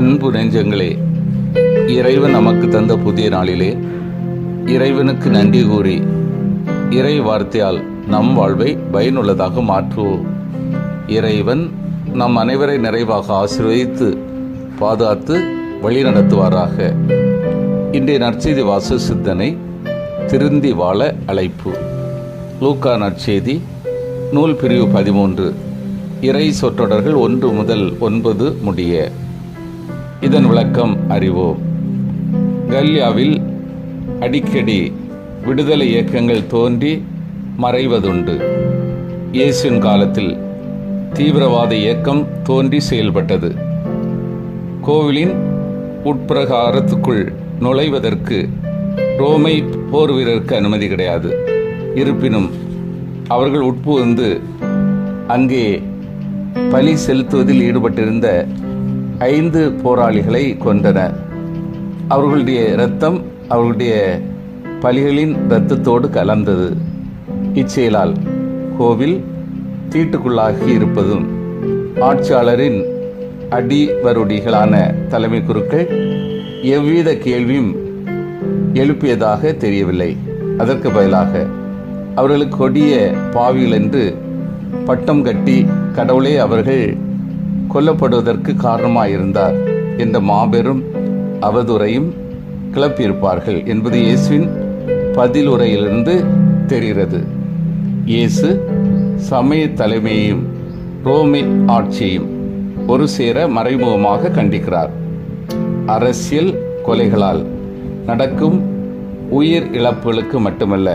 அன்பு நெஞ்சங்களே இறைவன் நமக்கு தந்த புதிய நாளிலே இறைவனுக்கு நன்றி கூறி இறை வார்த்தையால் நம் வாழ்வை பயனுள்ளதாக மாற்றுவோம். இறைவன் நம் அனைவரை நிறைவாக ஆசீர்வதித்து பாதுகாத்து வழிநடத்துவாராக. இன்றைய நற்செய்தி வாசு சித்தனை திருந்தி வாழ அழைப்பு. லூக்கா நற்செய்தி நூல் பிரிவு பதிமூன்று. இறை சொற்றொடர்கள் ஒன்று முதல் ஒன்பது முடிய. இதன் விளக்கம் அறிவோம். கல்யாவில் அடிக்கடி விடுதலை இயக்கங்கள் தோன்றி மறைவதுண்டு. இயேசுவின் காலத்தில் தீவிரவாத இயக்கம் தோன்றி செயல்பட்டது. கோவிலின் உட்பிரகாரத்துக்குள் நுழைவதற்கு ரோமை போர் வீரருக்கு அனுமதி கிடையாது. இருப்பினும் அவர்கள் உட்புகுந்து அங்கே பலி செலுத்துவதில் ஈடுபட்டிருந்த ஐந்து போராளிகளை கொன்றன. அவர்களுடைய இரத்தம் அவர்களுடைய பலிகளின் இரத்தத்தோடு கலந்தது. இச்செயலால் கோவில் தீட்டுக்குள்ளாகி இருப்பதும் ஆட்சியாளரின் அடிவருடிகளான தலைமை குருக்கள் எவ்வித கேள்வியும் எழுப்பியதாக தெரியவில்லை. அதற்கு பதிலாக அவர்களுக்கு கொடிய பாவிகள் என்று பட்டம் கட்டி கடவுளே அவர்கள் கொல்லப்படுவதற்கு காரணமாயிருந்தார். என்ற மாபெரும் அவதுரையும் கிளப்பியிருப்பார்கள் என்பது இயேசுவின் பதிலுரையிலிருந்து தெரிகிறது. இயேசு சமய தலைமையையும் ரோமை ஆட்சியையும் ஒரு சேர மறைமுகமாக கண்டிக்கிறார். அரசியல் கொலைகளால் நடக்கும் உயிர் இழப்புகளுக்கு மட்டுமல்ல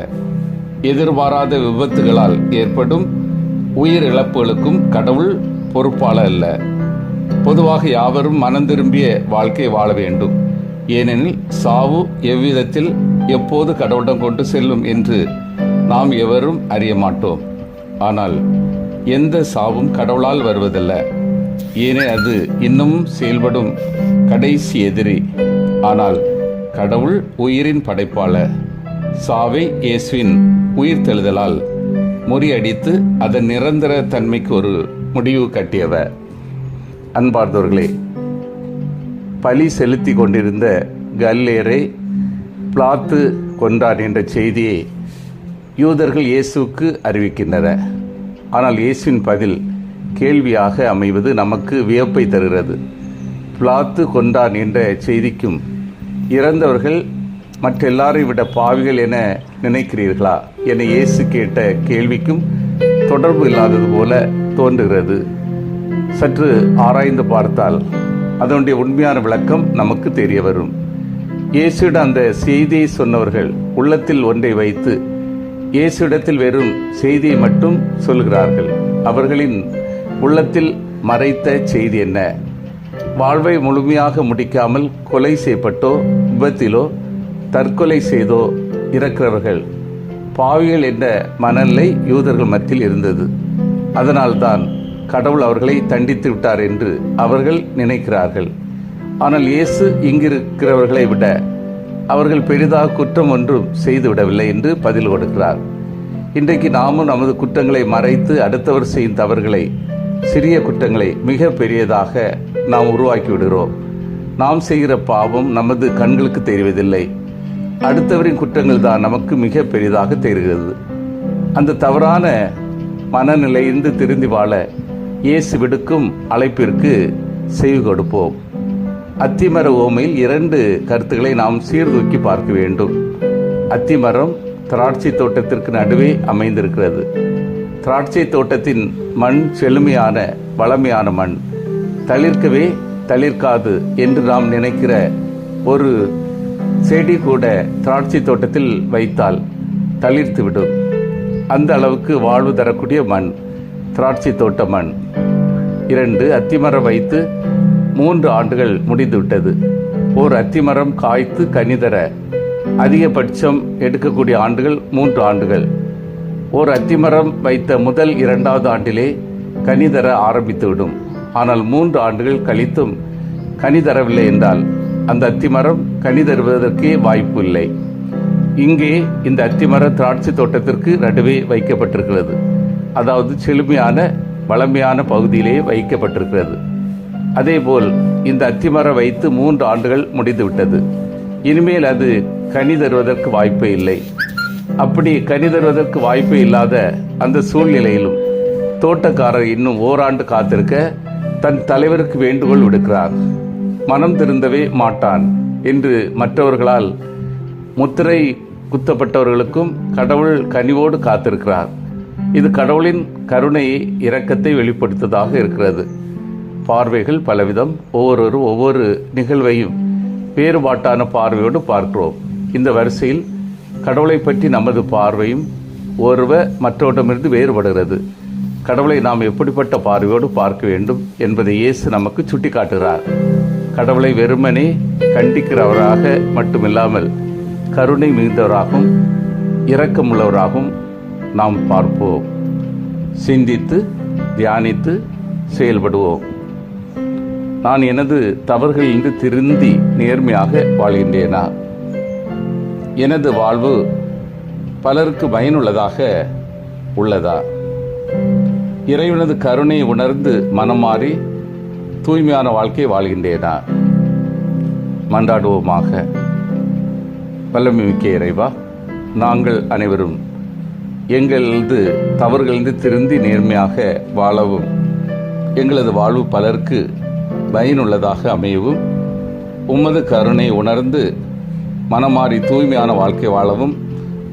எதிர்பாராத விபத்துகளால் ஏற்படும் உயிர் இழப்புகளுக்கும் கடவுள் பொறுப்பாளர் அல்ல. பொதுவாக யாவரும் மனம் திரும்பிய வாழ்க்கை வாழ வேண்டும். ஏனெனில் சாவு எவ்விதத்தில் எப்போது கடவுளிடம் கொண்டு செல்லும் என்று நாம் எவரும் அறிய மாட்டோம். ஆனால் எந்த சாவும் கடவுளால் வருவதல்ல. ஏனே அது இன்னும் செயல்படும் கடைசி எதிரி. ஆனால் கடவுள் உயிரின் படைப்பாளர். சாவை இயேசுவின் உயிர் தெழுதலால் முறியடித்து அதன் நிரந்தர தன்மைக்கு ஒரு முடிவு கட்டியவர். அன்பார்ந்தவர்களே பலி செலுத்தி கொண்டிருந்த கல்லேரை பிளாத்து கொண்டான் என்ற செய்தியை யூதர்கள் இயேசுவுக்கு அறிவிக்கின்றனர் ஆனால் இயேசுவின் பதில் கேள்வியாக அமைவது நமக்கு வியப்பை தருகிறது. பிளாத்து கொண்டான் என்ற செய்திக்கும் இறந்தவர்கள் மற்றெல்லாரை விட பாவிகள் என நினைக்கிறீர்களா என இயேசு கேட்ட கேள்விக்கும் தொடர்பு இல்லாதது போல தோன்றுகிறது. சற்று ஆராய்ந்து பார்த்தால் அதனுடைய உண்மையான விளக்கம் நமக்கு தெரிய வரும். இயேசுட அந்த செய்தியை சொன்னவர்கள் உள்ளத்தில் ஒன்றை வைத்து இயேசுடத்தில் வெறும் செய்தியை மட்டும் சொல்கிறார்கள். அவர்களின் உள்ளத்தில் மறைத்த செய்தி என்ன? வாழ்வை முழுமையாக முடிக்காமல் கொலை செய்யப்பட்டோ விபத்திலோ தற்கொலை செய்தோ இறக்கிறவர்கள் பாவிகள் என்ற மனநிலை யூதர்கள் மத்தியில் இருந்தது. அதனால்தான் கடவுள் அவர்களை தண்டித்து விட்டார் என்று அவர்கள் நினைக்கிறார்கள். ஆனால் இயேசு இங்கிருக்கிறவர்களை விட அவர்கள் பெரிதாக குற்றம் ஒன்றும் செய்துவிடவில்லை என்று பதில் கொடுக்கிறார். இன்றைக்கு நாமும் நமது குற்றங்களை மறைத்து அடுத்தவர் செய்யும் தவறுகளை சிறிய குற்றங்களை மிக பெரியதாக நாம் உருவாக்கி விடுகிறோம். நாம் செய்கிற பாவம் நமது கண்களுக்கு தெரிவதில்லை. அடுத்தவரின் குற்றங்கள் தான் நமக்கு மிக பெரிதாக தெரிகிறது. அந்த தவறான மனநிலையிலிருந்து திருந்தி வாழ இயேசு விடுக்கும் அழைப்பிற்கு செய்து கொடுப்போம். அத்திமர ஓமையில் இரண்டு கருத்துக்களை நாம் சீர்தூக்கி பார்க்க வேண்டும். அத்திமரம் திராட்சை தோட்டத்திற்கு நடுவே அமைந்திருக்கிறது. திராட்சை தோட்டத்தின் மண் செழுமையான வளமையான மண். தளிர்க்கவே தளிர்க்காது என்று நாம் நினைக்கிற ஒரு செடி கூட திராட்சை தோட்டத்தில் வைத்தால் தளிர்த்து விடும் அந்த அளவுக்கு வாழ்வு தரக்கூடிய மண். திராட்சை தோட்ட மண் இரண்டு அத்திமரம் வைத்து மூன்று ஆண்டுகள் முடிந்துவிட்டது. ஓர் அத்திமரம் காய்த்து கனிதர அதிகபட்சம் எடுக்கக்கூடிய ஆண்டுகள் மூன்று ஆண்டுகள். ஓர் அத்திமரம் வைத்த முதல் இரண்டாவது ஆண்டிலே கனி தர ஆரம்பித்துவிடும். ஆனால் மூன்று ஆண்டுகள் கழித்தும் கனி தரவில்லை என்றால் அந்த அத்திமரம் கனி தருவதற்கே வாய்ப்பு இல்லை. இங்கே இந்த அத்திமர திராட்சை தோட்டத்திற்கு நடுவே வைக்கப்பட்டிருக்கிறது. அதாவது செழுமையான வளமையான பகுதியிலே வைக்கப்பட்டிருக்கிறது. அதேபோல் இந்த அத்திமர வைத்து மூன்று ஆண்டுகள் முடிந்துவிட்டது. இனிமேல் அது கனி தருவதற்கு வாய்ப்பே இல்லை. அப்படி கனி தருவதற்கு வாய்ப்பே இல்லாத அந்த சூழ்நிலையிலும் தோட்டக்காரர் இன்னும் ஓராண்டு காத்திருக்க தன் தலைவருக்கு வேண்டுகோள் விடுக்கிறார். மனம் திருந்தவே மாட்டான் என்று மற்றவர்களால் முத்திரை குத்தப்பட்டவர்களுக்கும் கடவுள் கனிவோடு காத்திருக்கிறார். இது கடவுளின் கருணையை இரக்கத்தை வெளிப்படுத்ததாக இருக்கிறது. பார்வைகள் பலவிதம் ஒவ்வொருவரும் ஒவ்வொரு நிகழ்வையும் வேறுபாட்டான பார்வையோடு பார்க்கிறோம். இந்த வரிசையில் கடவுளை பற்றி நமது பார்வையும் ஒருவர் மற்றவரிடமிருந்து வேறுபடுகிறது. கடவுளை நாம் எப்படிப்பட்ட பார்வையோடு பார்க்க வேண்டும் என்பதை இயேசு நமக்கு சுட்டிக்காட்டுகிறார். கடவுளை வெறுமனே கண்டிக்கிறவராக மட்டுமில்லாமல் கருணை மிகுந்தவராகவும் இரக்கமுள்ளவராகவும் நாம் பார்ப்போம். சிந்தித்து தியானித்து செயல்படுவோம். நான் எனது தவறுகளிலிருந்து திருந்தி நேர்மையாக வாழ்கின்றேனா? எனது வாழ்வு பலருக்கு பயனுள்ளதாக உள்ளதா? இறைவனது கருணை உணர்ந்து மனம் மாறி தூய்மையான வாழ்க்கையை வாழ்கின்றேனா? மன்றாடுவோமாக. வல்லமை மிக்க இறைவா நாங்கள் அனைவரும் எங்களது தவறுகளிலிருந்து திருந்தி நேர்மையாக வாழவும். எங்களது வாழ்வு பலருக்கு பயனுள்ளதாக அமையவும். உமது கருணை உணர்ந்து மனமாறி தூய்மையான வாழ்க்கை வாழவும்.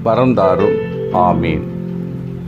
வரம் தாரும். ஆமீன்.